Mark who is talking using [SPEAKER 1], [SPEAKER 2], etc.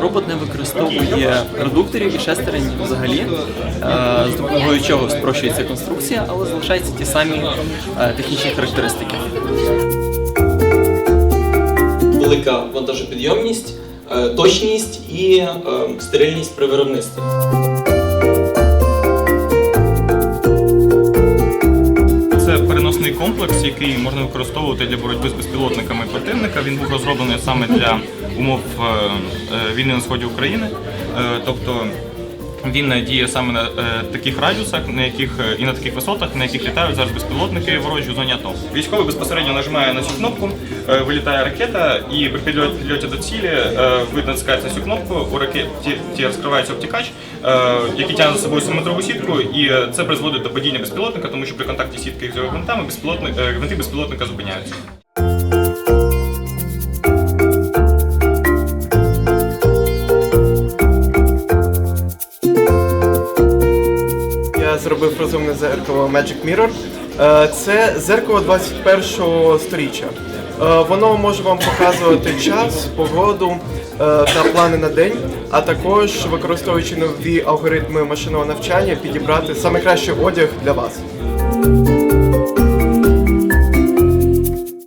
[SPEAKER 1] Робот не використовує редукторів і шестерень взагалі, е, з допомогою чого спрощується конструкція, але залишаються ті самі е, технічні характеристики. Велика вантажопідйомність, е, точність і стерильність при виробництві.
[SPEAKER 2] Це комплекс, який можна використовувати для боротьби з безпілотниками противника. Він був розроблений саме для умов е, е, війни на сході України. Е, Тобто він діє саме на е, таких радіусах, на яких е, і на таких висотах, на яких літають зараз безпілотники ворожі у зоні АТО. Військовий безпосередньо нажимає на цю кнопку, е, вилітає ракета, і при підльоті до цілі ви натискаєте цю кнопку, у ракеті розкривається обтікач, який тягне за собою симетрову сітку, і це призводить до падіння безпілотника, тому що при контакті сітки з його гвинтами безпілотник, гвинти безпілотника зупиняються.
[SPEAKER 3] Зробив розумне зеркало Magic Mirror. Е, Це зеркало 21 сторіччя. Е, Воно може вам показувати час, погоду е, та плани на день, а також використовуючи нові алгоритми машинного навчання, підібрати саме кращий одяг для вас.